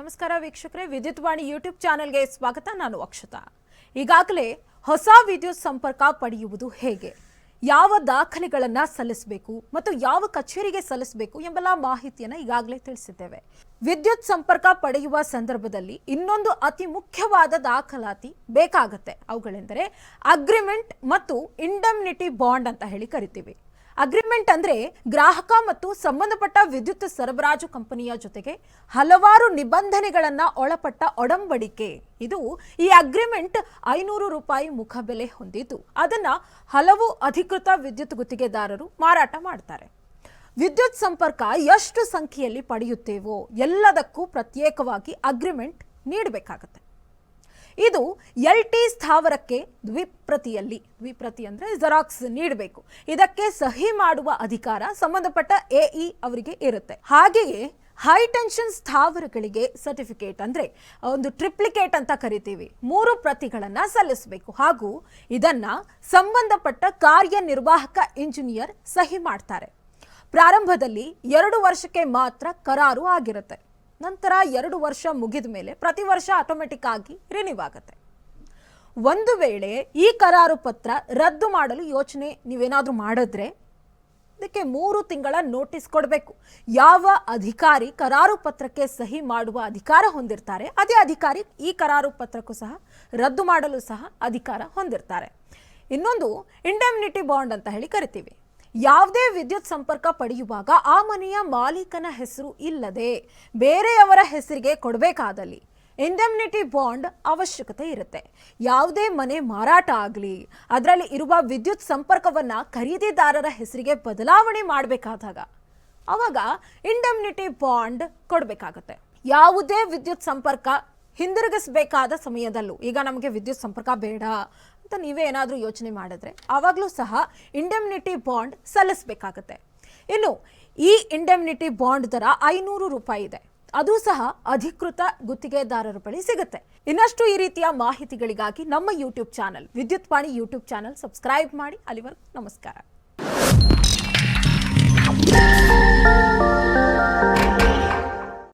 ನಮಸ್ಕಾರ ವೀಕ್ಷಕರೇ, ವಿದ್ಯುತ್ ವಾಣಿ ಯೂಟ್ಯೂಬ್ ಚಾನೆಲ್ಗೆ ಸ್ವಾಗತ. ನಾನು ಅಕ್ಷತಾ. ಈಗಾಗಲೇ ಹೊಸ ವಿದ್ಯುತ್ ಸಂಪರ್ಕ ಪಡೆಯುವುದು ಹೇಗೆ? ಯಾವ ದಾಖಲೆಗಳನ್ನು ಸಲ್ಲಿಸಬೇಕು ಮತ್ತು ಯಾವ ಕಚೇರಿಗೆ ಸಲ್ಲಿಸಬೇಕು ಎಂಬೆಲ್ಲ ಮಾಹಿತಿಯನ್ನು ಈಗಾಗಲೇ ತಿಳಿಸಿದ್ದೇವೆ. ವಿದ್ಯುತ್ ಸಂಪರ್ಕ ಪಡೆಯುವ ಸಂದರ್ಭದಲ್ಲಿ ಇನ್ನೊಂದು ಅತಿ ಮುಖ್ಯವಾದ ದಾಖಲಾತಿ ಬೇಕಾಗುತ್ತೆ. ಅವುಗಳೆಂದರೆ ಅಗ್ರಿಮೆಂಟ್ ಮತ್ತು ಇಂಡಮ್ನಿಟಿ ಬಾಂಡ್ ಅಂತ ಹೇಳಿ ಕರಿತೀವಿ. ಅಗ್ರಿಮೆಂಟ್ ಅಂದ್ರೆ ಗ್ರಾಹಕ ಮತ್ತು ಸಂಬಂಧಪಟ್ಟ ವಿದ್ಯುತ್ ಸರಬರಾಜು ಕಂಪನಿಯ ಜೊತೆಗೆ ಹಲವಾರು ನಿಬಂಧನೆಗಳನ್ನ ಒಳಪಟ್ಟ ಒಡಂಬಡಿಕೆ. ಇದು ಈ ಅಗ್ರಿಮೆಂಟ್ ಐನೂರು ರೂಪಾಯಿ ಮುಖಬೆಲೆ ಹೊಂದಿದ್ದು. ಅದನ್ನ ಹಲವು ಅಧಿಕೃತ ವಿದ್ಯುತ್ ಗುತ್ತಿಗೆದಾರರು ಮಾರಾಟ ಮಾಡ್ತಾರೆ. ವಿದ್ಯುತ್ ಸಂಪರ್ಕ ಎಷ್ಟು ಸಂಖ್ಯೆಯಲ್ಲಿ ಪಡೆಯುತ್ತೇವೋ ಎಲ್ಲದಕ್ಕೂ ಪ್ರತ್ಯೇಕವಾಗಿ ಅಗ್ರಿಮೆಂಟ್ ನೀಡಬೇಕಾಗತ್ತೆ. ಇದು ಎಲ್ ಟಿ ಸ್ಥಾವರಕ್ಕೆ ದ್ವಿಪ್ರತಿಯಲ್ಲಿ, ದ್ವಿಪ್ರತಿ ಅಂದರೆ ಜೆರಾಕ್ಸ್ ನೀಡಬೇಕು. ಇದಕ್ಕೆ ಸಹಿ ಮಾಡುವ ಅಧಿಕಾರ ಸಂಬಂಧಪಟ್ಟ ಎಇ ಅವರಿಗೆ ಇರುತ್ತೆ. ಹಾಗೆಯೇ ಹೈ ಟೆನ್ಷನ್ ಸ್ಥಾವರಗಳಿಗೆ ಸರ್ಟಿಫಿಕೇಟ್ ಅಂದರೆ, ಒಂದು ಟ್ರಿಪ್ಲಿಕೇಟ್ ಅಂತ ಕರಿತೀವಿ. ಮೂರು ಪ್ರತಿಗಳನ್ನು ಸಲ್ಲಿಸಬೇಕು. ಹಾಗೂ ಇದನ್ನು ಸಂಬಂಧಪಟ್ಟ ಕಾರ್ಯನಿರ್ವಾಹಕ ಇಂಜಿನಿಯರ್ ಸಹಿ ಮಾಡ್ತಾರೆ. ಪ್ರಾರಂಭದಲ್ಲಿ ಎರಡು ವರ್ಷಕ್ಕೆ ಮಾತ್ರ ಕರಾರು ಆಗಿರುತ್ತೆ. ನಂತರ ಎರಡು ವರ್ಷ ಮುಗಿದ ಮೇಲೆ ಪ್ರತಿ ವರ್ಷ ಆಟೋಮೆಟಿಕ್ ಆಗಿ ರಿನ್ಯೂ ಆಗುತ್ತೆ. ಒಂದು ವೇಳೆ ಈ ಕರಾರು ಪತ್ರ ರದ್ದು ಮಾಡಲು ಯೋಚನೆ ನೀವೇನಾದರೂ ಮಾಡಿದ್ರೆ ಇದಕ್ಕೆ ಮೂರು ತಿಂಗಳ ನೋಟಿಸ್ ಕೊಡಬೇಕು. ಯಾವ ಅಧಿಕಾರಿ ಕರಾರು ಪತ್ರಕ್ಕೆ ಸಹಿ ಮಾಡುವ ಅಧಿಕಾರ ಹೊಂದಿರ್ತಾರೆ, ಅದೇ ಅಧಿಕಾರಿ ಈ ಕರಾರು ಪತ್ರಕ್ಕೂ ಸಹ ರದ್ದು ಮಾಡಲು ಸಹ ಅಧಿಕಾರ ಹೊಂದಿರ್ತಾರೆ. ಇನ್ನೊಂದು ಇಂಡೆಮ್ನಿಟಿ ಬಾಂಡ್ ಅಂತ ಹೇಳಿ ಕರಿತೀವಿ. ಯಾವುದೇ ವಿದ್ಯುತ್ ಸಂಪರ್ಕ ಪಡೆಯುವಾಗ ಆ ಮನೆಯ ಮಾಲೀಕನ ಹೆಸರು ಇಲ್ಲದೆ ಬೇರೆಯವರ ಹೆಸರಿಗೆ ಕೊಡಬೇಕಾದಲ್ಲಿ ಇಂಡೆಮ್ನಿಟಿ ಬಾಂಡ್ ಅವಶ್ಯಕತೆ ಇರುತ್ತೆ. ಯಾವುದೇ ಮನೆ ಮಾರಾಟ ಆಗಲಿ, ಅದರಲ್ಲಿ ಇರುವ ವಿದ್ಯುತ್ ಸಂಪರ್ಕವನ್ನು ಖರೀದಿದಾರರ ಹೆಸರಿಗೆ ಬದಲಾವಣೆ ಮಾಡಬೇಕಾದಾಗ ಆವಾಗ ಇಂಡೆಮ್ನಿಟಿ ಬಾಂಡ್ ಕೊಡಬೇಕಾಗತ್ತೆ. ಯಾವುದೇ ವಿದ್ಯುತ್ ಸಂಪರ್ಕ ಹಿಂದಿರುಗಿಸಬೇಕಾದ ಸಮಯದಲ್ಲೂ, ಈಗ ನಮಗೆ ವಿದ್ಯುತ್ ಸಂಪರ್ಕ ಬೇಡ ಅಂತ ನೀವೇ ಏನಾದರೂ ಯೋಚನೆ ಮಾಡಿದ್ರೆ ಆವಾಗಲೂ ಸಹ ಇಂಡೆಮ್ನಿಟಿ ಬಾಂಡ್ ಸಲ್ಲಿಸಬೇಕಾಗತ್ತೆ. ಇನ್ನು ಈ ಇಂಡೆಮ್ನಿಟಿ ಬಾಂಡ್ ದರ ಐನೂರು ರೂಪಾಯಿ ಇದೆ. ಅದು ಸಹ ಅಧಿಕೃತ ಗುತ್ತಿಗೆದಾರರ ಬಳಿ ಸಿಗುತ್ತೆ. ಇನ್ನಷ್ಟು ಈ ರೀತಿಯ ಮಾಹಿತಿಗಳಿಗಾಗಿ ನಮ್ಮ ಯೂಟ್ಯೂಬ್ ಚಾನಲ್ ವಿದ್ಯುತ್ ಪಾಣಿ ಯೂಟ್ಯೂಬ್ ಚಾನಲ್ ಸಬ್ಸ್ಕ್ರೈಬ್ ಮಾಡಿ. ಅಲ್ಲಿವರೆಗೂ ನಮಸ್ಕಾರ.